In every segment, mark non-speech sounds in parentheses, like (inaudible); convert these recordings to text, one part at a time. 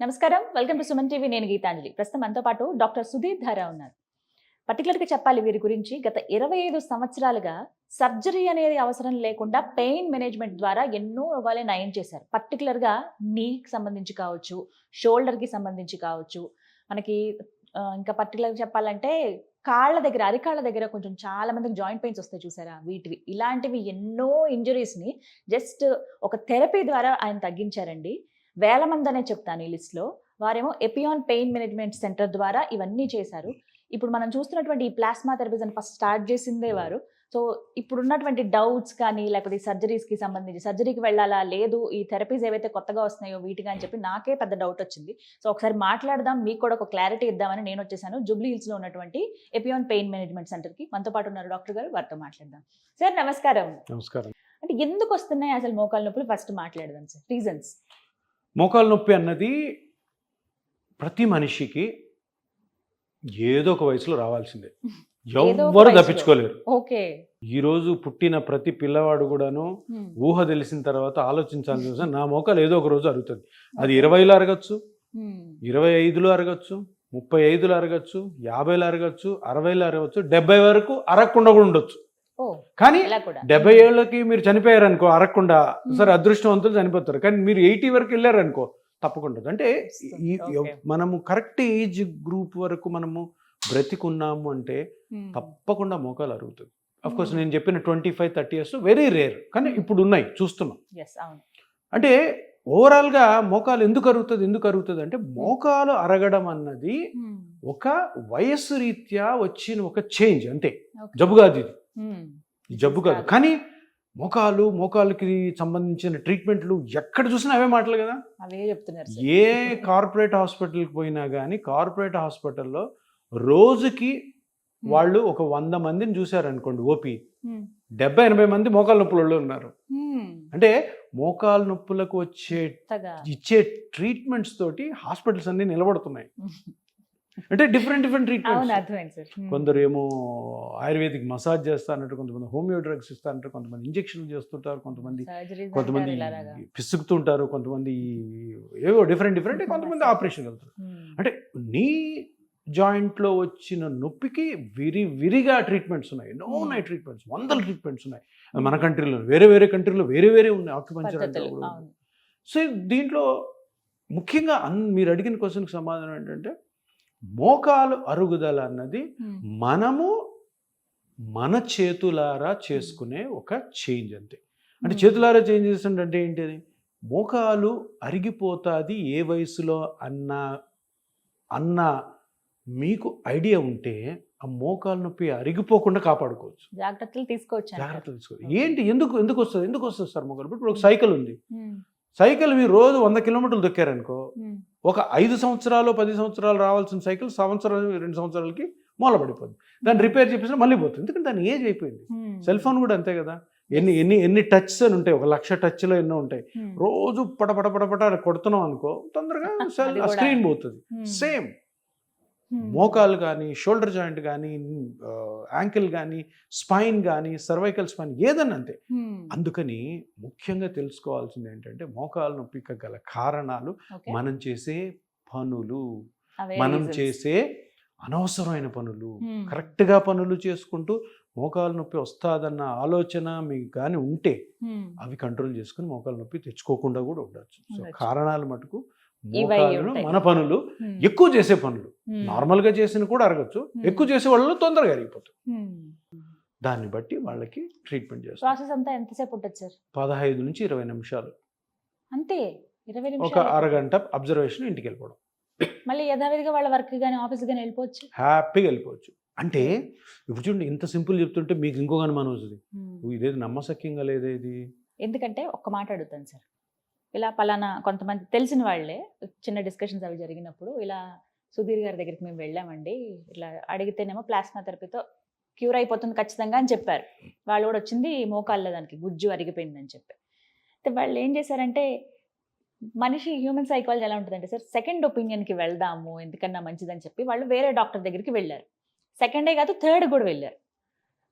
నమస్కారం. Welcome to Suman TV. నేను గీతాంజలి. ప్రస్తుతం మనతో పాటు డాక్టర్ సుధీర్ ధారా ఉన్నారు. పర్టికులర్గా చెప్పాలి వీరి గురించి గత ఇరవై ఐదు సంవత్సరాలుగా సర్జరీ అనేది అవసరం లేకుండా పెయిన్ మేనేజ్మెంట్ ద్వారా ఎన్నో రోగాలే నయం చేశారు. పర్టికులర్గా నీకి సంబంధించి కావచ్చు షోల్డర్కి సంబంధించి కావచ్చు మనకి ఇంకా పర్టికులర్గా చెప్పాలంటే కాళ్ళ దగ్గర అరికాళ్ళ దగ్గర కొంచెం చాలా మందికి జాయింట్ పెయిన్స్ వస్తాయి చూసారా? వీటివి. ఇలాంటివి ఎన్నో ఇంజరీస్ని జస్ట్ ఒక థెరపీ ద్వారా ఆయన తగ్గించారండి. వేల మంది అనే చెప్తాను ఈ లిస్ట్లో. వారేమో ఎపియాన్ పెయిన్ మేనేజ్మెంట్ సెంటర్ ద్వారా ఇవన్నీ చేశారు. ఇప్పుడు మనం చూస్తున్నటువంటి ఈ ప్లాస్మా థెరపీస్ అని ఫస్ట్ స్టార్ట్ చేసిందే వారు. సో ఇప్పుడు ఉన్నటువంటి డౌట్స్ కానీ లేకపోతే సర్జరీస్కి సంబంధించి సర్జరీకి వెళ్ళాలా లేదు ఈ థెరపీస్ ఏవైతే కొత్తగా వస్తున్నాయో వీటిగా అని చెప్పి నాకే పెద్ద డౌట్ వచ్చింది. సో ఒకసారి మాట్లాడదాం మీకు కూడా ఒక క్లారిటీ ఇద్దామని నేను వచ్చేసాను. జూబ్లీ హిల్స్లో ఉన్నటువంటి ఎపియాన్ పెయిన్ మేనేజ్మెంట్ సెంటర్కి. మనతో పాటు ఉన్నారు డాక్టర్ గారు వారితో మాట్లాడదాం. సార్ నమస్కారం. నమస్కారం. అంటే ఎందుకు వస్తున్నాయి అసలు మోకాలు నొప్పులు? ఫస్ట్ మాట్లాడదాం సార్. రీజన్స్. మోకాలు నొప్పి అన్నది ప్రతి మనిషికి ఏదో ఒక వయసులో రావాల్సిందే. ఎవ్వరు. తప్పించుకోలేరు. ఓకే. ఈ రోజు పుట్టిన ప్రతి పిల్లవాడు కూడాను ఊహ తెలిసిన తర్వాత ఆలోచించాల్సిన అవసరం, నా మోకాలు ఏదో ఒక రోజు అరుగుతుంది. అది ఇరవైలో అరగచ్చు ఇరవై ఐదులో అరగచ్చు ముప్పై ఐదులో అరగచ్చు యాభైలో అరగచ్చు అరవైలో అరగచ్చు డెబ్బై వరకు అరగకుండా కూడా ఉండొచ్చు. కానీ డెబ్బై ఏళ్ళకి మీరు చనిపోయారు అనుకో అరగకుండా సరే అదృష్టవంతులు చనిపోతారు. కానీ మీరు ఎయిటీ వరకు వెళ్ళారు అనుకో తప్పకుండా అంటే. మనము కరెక్ట్ ఏజ్ గ్రూప్ వరకు మనము బ్రతికున్నాము అంటే. తప్పకుండా మోకాలు అరుగుతుంది అఫ్ కోర్స్. నేను చెప్పిన twenty five thirty years very rare కానీ ఇప్పుడు ఉన్నాయి చూస్తున్నాం. అంటే ఓవరాల్గా మోకాలు ఎందుకు అరుగుతుంది ఎందుకు అరుగుతుంది అంటే మోకాలు అరగడం అన్నది. ఒక వయస్సు రీత్యా వచ్చిన ఒక చేంజ్ అంతే. Okay. జబ్బు కాదు ఇది. ఈ జబ్బు కాదు కానీ మోకాలు మోకాలుకి సంబంధించిన ట్రీట్మెంట్లు ఎక్కడ చూసినా అవే మాటలు కదా అవే చెప్తున్నారు. ఏ కార్పొరేట్ హాస్పిటల్కి పోయినా కానీ కార్పొరేట్ హాస్పిటల్లో రోజుకి. వాళ్ళు ఒక వంద మందిని చూశారనుకోండి ఓపీ. డెబ్బై ఎనభై మంది మోకాలు నొప్పుల వాళ్ళు ఉన్నారు. అంటే మోకాలు నొప్పులకు వచ్చే. ఇచ్చే ట్రీట్మెంట్స్ తోటి హాస్పిటల్స్ అన్ని నిలబడుతున్నాయి అంటే డిఫరెంట్ డిఫరెంట్ ట్రీట్మెంట్స్ Hmm. కొందరు ఏమో ఆయుర్వేదిక్ మసాజ్ చేస్తారంటారు కొంతమంది హోమియో డ్రగ్స్ ఇస్తారంటారు కొంతమంది ఇంజెక్షన్లు చేస్తుంటారు కొంతమంది కొంతమంది. పిసుకుతుంటారు కొంతమంది ఏవో డిఫరెంట్ డిఫరెంట్ కొంతమంది ఆపరేషన్ వెళ్తారు Hmm. అంటే నీ జాయింట్లో వచ్చిన నొప్పికి విరి విరిగా ట్రీట్మెంట్స్ ఉన్నాయి ఎన్నో Hmm. ఉన్నాయి ట్రీట్మెంట్స్ వందల ట్రీట్మెంట్స్ ఉన్నాయి మన కంట్రీలో వేరే వేరే కంట్రీలో వేరే వేరే ఉన్నాయి ఆక్యుపంచర్ సో దీంట్లో ముఖ్యంగా అన్ మీరు అడిగిన క్వశ్చన్కి సమాధానం ఏంటంటే మోకాలు అరుగుదల అన్నది Hmm. మనము మన చేతులారా చేసుకునే ఒక చేంజ్ అంతే అంటే Hmm. చేతులారా చేంజ్ చేస్తుంటే అంటే ఏంటిది మోకాలు అరిగిపోతాది ఏ వయసులో అన్న అన్న మీకు ఐడియా ఉంటే ఆ మోకాలు నొప్పి అరిగిపోకుండా కాపాడుకోవచ్చు జాగ్రత్తలు తీసుకోవచ్చు. జాగ్రత్తలు తీసుకో ఏంటి ఎందుకు ఎందుకు వస్తుంది ఎందుకు వస్తుంది సార్ మోకాలు ఇప్పుడు ఒక సైకిల్ ఉంది Hmm. సైకిల్ మీరు రోజు వంద కిలోమీటర్లు దొక్కారనుకో Hmm. ఒక ఐదు సంవత్సరాలు పది సంవత్సరాలు రావాల్సిన సైకిల్ సంవత్సరం రెండు సంవత్సరాలకి మూలపడిపోద్ది దాన్ని రిపేర్ చేపించినా మళ్ళీ పోతుంది ఎందుకంటే దాని ఏజ్ అయిపోయింది. సెల్ ఫోన్ కూడా అంతే కదా ఎన్ని ఎన్ని ఎన్ని టచ్స్ అని ఉంటాయి ఒక లక్ష టచ్లో ఎన్నో ఉంటాయి. రోజు పటపట పటపట కొడుతున్నాం అనుకో తొందరగా (laughs) సెల్. స్క్రీన్ పోతుంది. సేమ్. మోకాలు కానీ షోల్డర్ జాయింట్ కానీ యాంకిల్ కానీ స్పైన్ కానీ సర్వైకల్ స్పైన్ ఏదన్నా అంతే Hmm. అందుకని ముఖ్యంగా తెలుసుకోవాల్సింది ఏంటంటే మోకాలు నొప్పికి గల కారణాలు. మనం చేసే పనులు మనం. చేసే అనవసరమైన పనులు Hmm. కరెక్ట్గా పనులు చేసుకుంటూ మోకాలు నొప్పి వస్తాదన్న ఆలోచన మీకు కానీ ఉంటే Hmm. అవి కంట్రోల్ చేసుకుని మోకాలు నొప్పి తెచ్చుకోకుండా కూడా ఉండొచ్చు సో. కారణాలు మటుకు ఉంటాయి. మన పనులు. ఎక్కువ చేసే పనులు. Hmm. నార్మల్గా చేసిన కూడా అరగచ్చు. ఎక్కువ చేసే వాళ్ళు తొందరగా అరిగిపోతుంది Hmm. దాన్ని బట్టి వాళ్ళకి ట్రీట్మెంట్ చేస్తాం ప్రాసెస్ అంతా ఎంతసేపు ఉంటుంది సార్? పదహైదు నుంచి ఇరవై నిమిషాలు. అంతే? ఇరవై ఒక అరగంట అబ్జర్వేషన్ ఇంటికి వెళ్ళిపోవడం. మళ్ళీ యథావిధిగా వాళ్ళ వర్క్ కానీ ఆఫీస్ కానీ వెళ్ళిపోవచ్చు? హ్యాపీగా వెళ్ళిపోవచ్చు. అంటే ఇప్పుడు చూడండి ఇంత సింపుల్ చెప్తుంటే మీకు ఇంకొక అనుమానం వస్తుంది. Hmm. "ఓ, ఇదేది నమ్మసక్యంగా లేదే ఇది? ఎందుకంటే ఒక్క మాట అడుగుతాను సార్. ఇలా పలానా కొంతమంది తెలిసిన వాళ్ళే చిన్న డిస్కషన్స్ అవి జరిగినప్పుడు ఇలా సుధీర్ గారి దగ్గరికి మేము వెళ్ళామండి. ఇట్లా అడిగితేనేమో ప్లాస్మా థెరపీతో క్యూర్ అయిపోతుంది ఖచ్చితంగా అని చెప్పారు. వాళ్ళు కూడా వచ్చింది మోకాళ్ళ దానికి గుజ్జు అరిగిపోయిందని చెప్పి. అయితే వాళ్ళు ఏం చేశారంటే మనిషి హ్యూమన్ సైకాలజీ ఎలా ఉంటుందంటే సార్ సెకండ్ ఒపీనియన్కి వెళ్దాము ఎందుకన్నా మంచిదని చెప్పి వాళ్ళు వేరే డాక్టర్ దగ్గరికి వెళ్ళారు. సెకండే కాదు థర్డ్ కూడా వెళ్ళారు.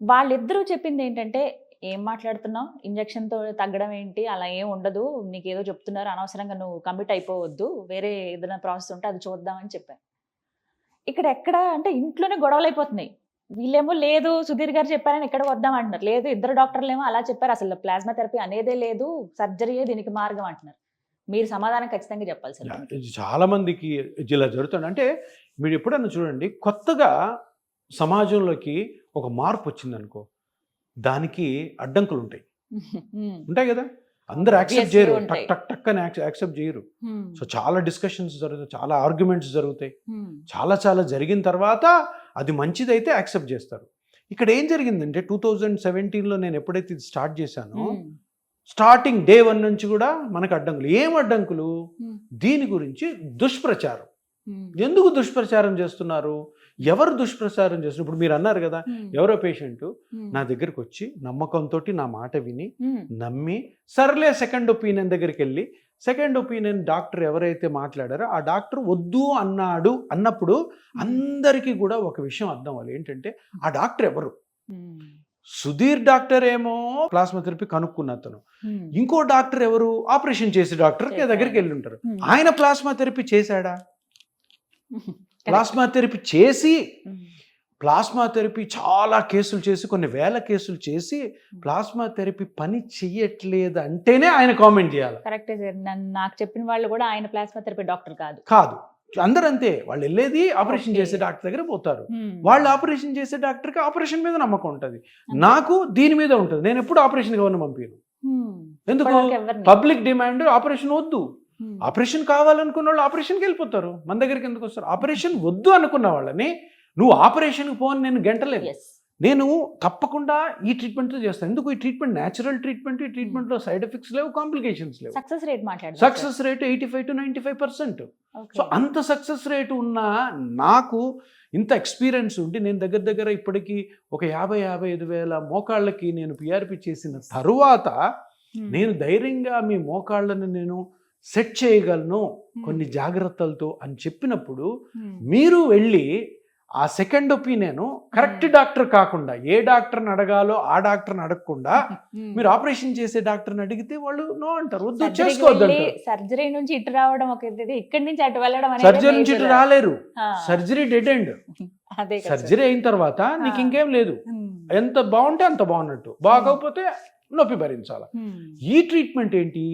వాళ్ళిద్దరూ చెప్పింది ఏంటంటే ఏం మాట్లాడుతున్నావు? ఇంజక్షన్తో తగ్గడం ఏంటి? అలా ఏం ఉండదు. నీకు ఏదో చెప్తున్నారు. అనవసరంగా నువ్వు కమిట్ అయిపోవద్దు. వేరే ఏదైనా ప్రాసెస్ ఉంటే అది చూద్దామని చెప్పాను. ఇక్కడ ఎక్కడ అంటే ఇంట్లోనే గొడవలు అయిపోతున్నాయి. వీళ్ళేమో లేదు సుధీర్ గారు చెప్పారని ఇక్కడ వద్దాం అంటున్నారు. లేదు ఇద్దరు డాక్టర్లు ఏమో అలా చెప్పారు. అసలు ప్లాస్మా థెరపీ అనేదే లేదు. సర్జరీయే దీనికి మార్గం అంటున్నారు. మీరు సమాధానం ఖచ్చితంగా చెప్పాలి సార్. చాలా మందికి ఇలా జరుగుతుంది. అంటే మీరు ఎప్పుడన్నా చూడండి కొత్తగా సమాజంలోకి ఒక మార్పు వచ్చిందనుకో దానికి అడ్డంకులు ఉంటాయి (laughs) ఉంటాయి కదా? అందరు యాక్సెప్ట్ చేయరు. టక్. టక్ టక్ అని యాక్సెప్ట్ చేయరు. సో చాలా డిస్కషన్స్ జరుగుతాయి చాలా ఆర్గ్యుమెంట్స్ జరుగుతాయి. చాలా చాలా జరిగిన తర్వాత అది మంచిదైతే యాక్సెప్ట్ చేస్తారు. ఇక్కడ ఏం జరిగిందంటే టూ థౌజండ్ సెవెంటీన్లో నేను ఎప్పుడైతే ఇది స్టార్ట్ చేశానో స్టార్టింగ్ డే వన్ నుంచి కూడా మనకు అడ్డంకులు. ఏం అడ్డంకులు? దీని గురించి దుష్ప్రచారం. ఎందుకు దుష్ప్రచారం చేస్తున్నారు? ఎవరు దుష్ప్రచారం చేస్తున్నారు? ఇప్పుడు మీరు అన్నారు కదా ఎవరో పేషెంట్ నా దగ్గరికి వచ్చి నమ్మకంతో నా మాట విని నమ్మి సర్లే సెకండ్ ఒపీనియన్ దగ్గరికి వెళ్ళి సెకండ్ ఒపీనియన్ డాక్టర్ ఎవరైతే మాట్లాడారో ఆ డాక్టర్ వద్దు అన్నాడు అన్నప్పుడు అందరికీ కూడా ఒక విషయం అర్థం అవ్వాలి. ఏంటంటే ఆ డాక్టర్ ఎవరు? సుధీర్ డాక్టర్ ఏమో ప్లాస్మా థెరపీ కనుక్కున్న అతను. ఇంకో డాక్టర్ ఎవరు? ఆపరేషన్ చేసే డాక్టర్. దగ్గరికి వెళ్ళి ఉంటారు. ఆయన ప్లాస్మా థెరపీ చేశాడా. (laughs) ప్లాస్మా థెరపీ చేసి ప్లాస్మా థెరపీ చాలా కేసులు చేసి కొన్ని వేల కేసులు చేసి ప్లాస్మా థెరపీ పని చెయ్యట్లేదు అంటేనే ఆయన కామెంట్ చేయాలి. కరెక్టే సార్. నాకు చెప్పిన వాళ్ళు కూడా ఆయన ప్లాస్మా థెరపీ డాక్టర్ కాదు. కాదు. అందరూ అంతే వాళ్ళు వెళ్ళేది ఆపరేషన్. చేసే డాక్టర్ దగ్గర పోతారు. వాళ్ళు ఆపరేషన్ చేసే డాక్టర్కి ఆపరేషన్ మీద నమ్మకం ఉంటుంది. నాకు దీని మీద ఉంటుంది. నేను ఎప్పుడు ఆపరేషన్ పంపాను ఉమ్, ఎందుకు? పబ్లిక్ డిమాండ్ ఆపరేషన్ వద్దు. ఆపరేషన్ కావాలనుకున్న వాళ్ళు ఆపరేషన్కి వెళ్ళిపోతారు. మన దగ్గరికి ఎందుకు వస్తారు? ఆపరేషన్ వద్దు అనుకున్న వాళ్ళని నువ్వు ఆపరేషన్కి పోని నేను గంటలేదు. నేను తప్పకుండా ఈ ట్రీట్మెంట్తో చేస్తాను. ఎందుకు? ఈ ట్రీట్మెంట్ న్యాచురల్ ట్రీట్మెంట్ ఈ ట్రీట్మెంట్లో సైడ్ ఎఫెక్ట్స్ లేవు కాంప్లికేషన్స్ లేవు. సక్సెస్ రేట్ మాట్లాడు success rate eighty five to ninety five percent. So అంత సక్సెస్ రేట్ ఉన్న నాకు ఇంత ఎక్స్పీరియన్స్ ఉండి నేను దగ్గర దగ్గర ఇప్పటికీ ఒక యాభై యాభై ఐదు వేల మోకాళ్ళకి నేను పిఆర్పి చేసిన తరువాత నేను ధైర్యంగా మీ మోకాళ్ళను నేను సెట్ చేయగలను ఉమ్, కొన్ని జాగ్రత్తలతో అని చెప్పినప్పుడు ఉమ్, మీరు వెళ్ళి ఆ సెకండ్ ఒపీనియన్ కరెక్ట్ డాక్టర్ కాకుండా ఏ డాక్టర్ని అడగాలో ఆ డాక్టర్ని అడగకుండా. (laughs) మీరు ఆపరేషన్ చేసే డాక్టర్ని అడిగితే వాళ్ళు నో అంటారు వద్దు చేసుకోవద్దు సర్జరీ నుంచి ఇటు రావడం ఒక ఇక్కడి నుంచి అటు వెళ్ళడం సర్జరీ నుంచి ఇటు. రాలేరు. సర్జరీ డెడ్ ఎండ్ సర్జరీ అయిన తర్వాత నీకు. ఇంకేం లేదు. ఎంత బాగుంటే అంత బాగున్నట్టు. బాగోకపోతే నొప్పి భరించాలి. ఈ ట్రీట్మెంట్ ఏంటి?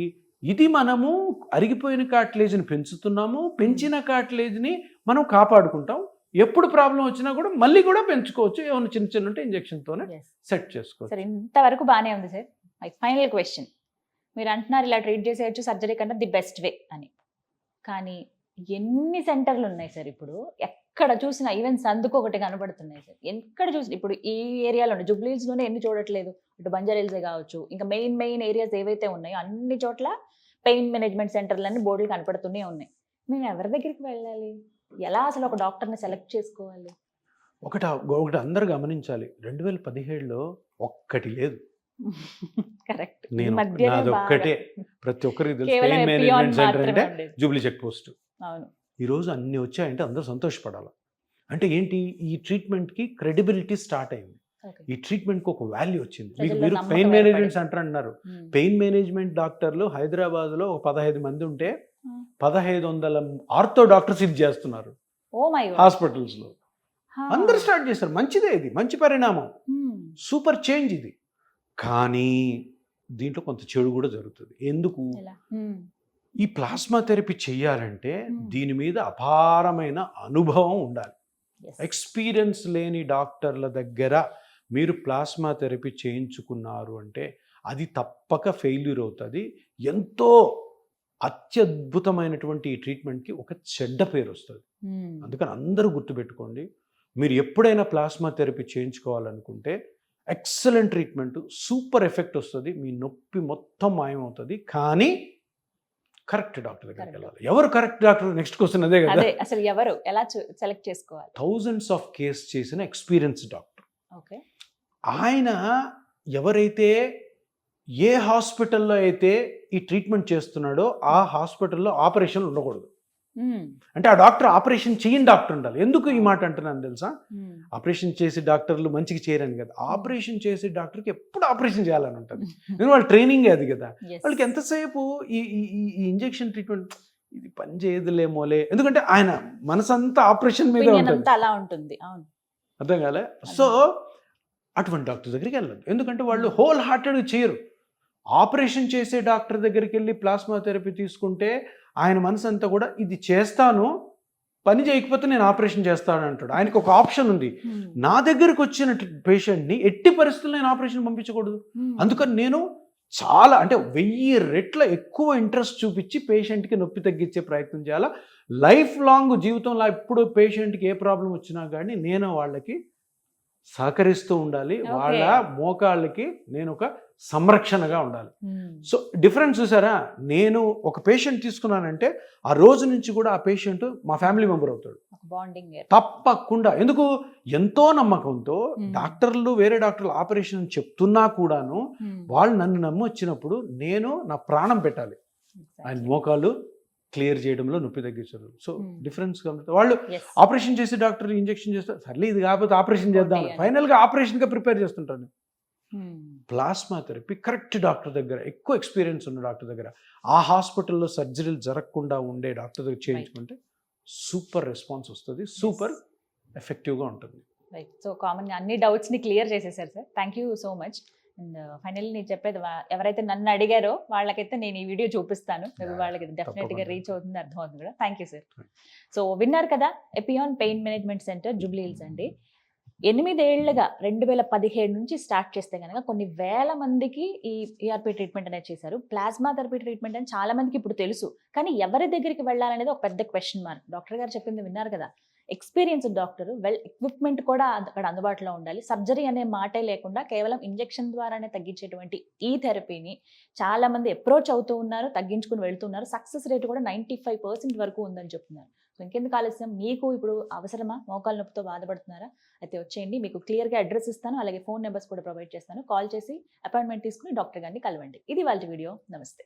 ఇది మనము అరిగిపోయిన కార్టిలేజ్ని పెంచుతున్నాము పెంచిన కార్టిలేజ్ని మనం కాపాడుకుంటాం. ఎప్పుడు ప్రాబ్లం వచ్చినా కూడా మళ్ళీ కూడా పెంచుకోవచ్చు. ఏమైనా చిన్న చిన్న ఉంటే ఇంజక్షన్తోనే. సెట్ చేసుకోవచ్చు. సార్ ఇంతవరకు బాగానే ఉంది సార్ మై ఫైనల్ క్వశ్చన్ మీరు అంటున్నారు ఇలా ట్రీట్ చేసేయచ్చు సర్జరీ కన్నా ది బెస్ట్ వే అని. కానీ ఎన్ని సెంటర్లు ఉన్నాయి సార్ ఇప్పుడు? ఎక్కడ చూసినా ఈవెన్ సందుకు ఒకటి కనబడుతున్నాయి సార్. ఎక్కడ చూసినా ఇప్పుడు ఈ ఏరియాలో జూబ్లీస్లోనే ఎన్ని చూడట్లేదు. ఇటు బంజారీల్సే కావచ్చు. ఇంకా మెయిన్ మెయిన్ ఏరియాస్ ఏవైతే ఉన్నాయో అన్ని చోట్ల పెయిన్ మేనేజ్మెంట్ సెంటర్లన్నీ బోర్డులు కనపడుతూనే ఉన్నాయి. మేము ఎవరి దగ్గరికి వెళ్ళాలి? ఎలా అసలు ఒక డాక్టర్ని సెలెక్ట్ చేసుకోవాలి? ఒకటి ఒకటి అందరు గమనించాలి. రెండు వేల పదిహేడులో ఒక్కటి లేదు. కరెక్ట్. నేను నాది ఒక్కటే. ప్రతి ఒక్కరికి తెలుసు పెయిన్ మేనేజ్మెంట్ సెంటర్ అంటే. Jubilee check post. అవును. ఈరోజు అన్ని వచ్చాయంటే అందరూ సంతోషపడాలి. అంటే ఏంటి? ఈ ట్రీట్మెంట్కి క్రెడిబిలిటీ స్టార్ట్ అయింది. ఈ ట్రీట్మెంట్కి ఒక వాల్యూ వచ్చింది. మీకు మీరు పెయిన్. మేనేజ్మెంట్ సెంటర్ అంటున్నారు పెయిన్ మేనేజ్మెంట్ డాక్టర్లు హైదరాబాద్లో ఒక పదహైదు మంది ఉంటే. పదహైదు వందల ఆర్థో డాక్టర్స్ ఇది చేస్తున్నారు. మై హాస్పిటల్స్లో. అందరు స్టార్ట్ చేస్తారు మంచిదే ఇది. మంచి పరిణామం. సూపర్ చేంజ్ ఇది. కానీ దీంట్లో కొంత చెడు కూడా జరుగుతుంది. ఎందుకు? ఈ ప్లాస్మా థెరపీ చేయాలంటే. దీని మీద అపారమైన అనుభవం ఉండాలి. ఎక్స్పీరియన్స్ లేని డాక్టర్ల దగ్గర మీరు ప్లాస్మా థెరపీ చేయించుకున్నారు అంటే అది తప్పక ఫెయిల్యూర్ అవుతుంది. ఎంతో అత్యద్భుతమైనటువంటి ఈ ట్రీట్మెంట్కి ఒక చెడ్డ పేరు వస్తుంది. అందుకని అందరూ గుర్తుపెట్టుకోండి. మీరు ఎప్పుడైనా ప్లాస్మా థెరపీ చేయించుకోవాలనుకుంటే ఎక్సలెంట్ ట్రీట్మెంట్ సూపర్ ఎఫెక్ట్ వస్తుంది మీ నొప్పి మొత్తం మాయమవుతుంది కానీ కరెక్ట్ డాక్టర్ దగ్గరికి. వెళ్ళాలి. ఎవరు కరెక్ట్ డాక్టర్? నెక్స్ట్ క్వశ్చన్ అదే కదా. అసలు ఎవరు? ఎలా సెలెక్ట్ చేసుకోవాలి? థౌజండ్స్ ఆఫ్ కేస్ చేసిన ఎక్స్పీరియన్స్ డాక్టర్. ఓకే. ఆయన ఎవరైతే ఏ హాస్పిటల్లో అయితే ఈ ట్రీట్మెంట్ చేస్తున్నాడో ఆ హాస్పిటల్లో ఆపరేషన్ ఉండకూడదు. అంటే ఆ డాక్టర్ ఆపరేషన్ చేయని డాక్టర్ ఉండాలి. ఎందుకు ఈ మాట అంటున్నాను తెలుసా? ఉమ్, ఆపరేషన్ చేసే డాక్టర్లు మంచిగా చేయరని కదా. ఆపరేషన్ చేసే డాక్టర్కి ఎప్పుడు ఆపరేషన్ చేయాలని ఉంటుంది. ఎందుకంటే వాళ్ళ ట్రైనింగ్ అది కదా. వాళ్ళకి ఎంతసేపు ఈ ఈ ఇంజెక్షన్ ట్రీట్మెంట్ ఇది పని చేయదులేమోలే. ఎందుకంటే ఆయన మనసంతా ఆపరేషన్ మీద ఉంటుంది. అర్థం కాలే? సో అటువంటి డాక్టర్ దగ్గరికి వెళ్ళదు ఎందుకంటే వాళ్ళు హోల్ హార్టెడ్గా చేయరు. ఆపరేషన్ చేసే డాక్టర్ దగ్గరికి వెళ్ళి ప్లాస్మా థెరపీ తీసుకుంటే ఆయన మనసు అంతా కూడా ఇది చేస్తాను పని చేయకపోతే నేను ఆపరేషన్ చేస్తాను అంటాడు. ఆయనకు ఒక ఆప్షన్ ఉంది. ఉమ్, నా దగ్గరకు వచ్చిన పేషెంట్ని ఎట్టి పరిస్థితుల్లో నేను ఆపరేషన్ పంపించకూడదు. ఉమ్, అందుకని నేను చాలా అంటే వెయ్యి రెట్ల ఎక్కువ ఇంట్రెస్ట్ చూపించి పేషెంట్కి నొప్పి తగ్గించే ప్రయత్నం చేయాలా. లైఫ్ లాంగ్ జీవితంలో ఎప్పుడు పేషెంట్కి ఏ ప్రాబ్లం వచ్చినా కానీ నేను వాళ్ళకి సహకరిస్తూ ఉండాలి. వాళ్ళ మోకాళ్ళకి నేను ఒక సంరక్షణగా ఉండాలి. ఉమ్, సో డిఫరెన్స్ చూసారా? నేను ఒక పేషెంట్ తీసుకున్నానంటే ఆ రోజు నుంచి కూడా ఆ పేషెంట్ మా ఫ్యామిలీ మెంబర్ అవుతాడు. తప్పకుండా. ఎందుకు? ఎంతో నమ్మకంతో Hmm. డాక్టర్లు వేరే డాక్టర్లు ఆపరేషన్ చెప్తున్నా కూడాను వాళ్ళు నన్ను నమ్మి వచ్చినప్పుడు నేను నా ప్రాణం పెట్టాలి. ఆయన మోకాలు క్లియర్ చేయడంలో నొప్పి తగ్గించడం. So Hmm. డిఫరెన్స్ వాళ్ళు ఆపరేషన్ చేసి డాక్టర్ ఇంజెక్షన్ చేస్తారు సర్లే ఇది కాకపోతే ఆపరేషన్ చేద్దాం. ఫైనల్గా ఆపరేషన్గా ప్రిపేర్ చేస్తుంటాను ప్లాస్మా థెరపీ కరెక్ట్ డాక్టర్ దగ్గర ఎక్కువ ఎక్స్పీరియన్స్ ఉన్న డాక్టర్ దగ్గర. ఆ హాస్పిటల్లో సర్జరీలు జరగకుండా ఉండే డాక్టర్ దగ్గర చేయించుకుంటే సూపర్ రెస్పాన్స్ వస్తుంది సూపర్ ఎఫెక్టివ్గా ఉంటుంది. రైట్ సో కామన్ అన్ని డౌట్స్ని క్లియర్ చేసేసారు sir. Thank you so much and finally నేను చెప్పేది ఎవరైతే నన్ను అడిగారో వాళ్ళకైతే నేను ఈ వీడియో చూపిస్తాను. వాళ్ళకి డెఫినెట్గా తప్పకుండా. రీచ్ అవుతుంది అర్థం అవుతుంది కూడా థ్యాంక్ యూ సార్ సో విన్నారు కదా Epione pain management centre Jubilee Hills అండి. ఎనిమిదేళ్ళుగా రెండు వేల పదిహేడు నుంచి స్టార్ట్ చేస్తే కనుక కొన్ని వేల మందికి ఈ ఈఆర్పి ట్రీట్మెంట్ అనేది చేశారు. ప్లాస్మా థెరపీ ట్రీట్మెంట్ అని చాలా మందికి ఇప్పుడు తెలుసు. కానీ ఎవరి దగ్గరికి వెళ్ళాలనేది ఒక పెద్ద క్వశ్చన్ మార్క్ డాక్టర్ గారు చెప్పింది విన్నారు కదా. ఎక్స్పీరియన్స్ డాక్టర్ వెల్ ఎక్విప్మెంట్ కూడా అక్కడ అందుబాటులో ఉండాలి. సర్జరీ అనే మాటే లేకుండా కేవలం ఇంజెక్షన్ ద్వారానే తగ్గించేటువంటి ఈ థెరపీని చాలా మంది అప్రోచ్ అవుతూ ఉన్నారు తగ్గించుకుని వెళ్తున్నారు సక్సెస్ రేట్ కూడా నైంటీ ఫైవ్ పర్సెంట్ వరకు ఉందని చెప్తున్నారు. సో ఇంకెందుకు ఆలస్యం? మీకు ఇప్పుడు అవసరమా? మోకాల నొప్పితో బాధపడుతున్నారా? అయితే వచ్చేయండి మీకు క్లియర్గా అడ్రస్ ఇస్తాను అలాగే ఫోన్ నెంబర్స్ కూడా ప్రొవైడ్ చేస్తాను. కాల్ చేసి అపాయింట్మెంట్ తీసుకుని డాక్టర్ గారిని కలవండి. ఇది వాళ్ళ వీడియో. నమస్తే.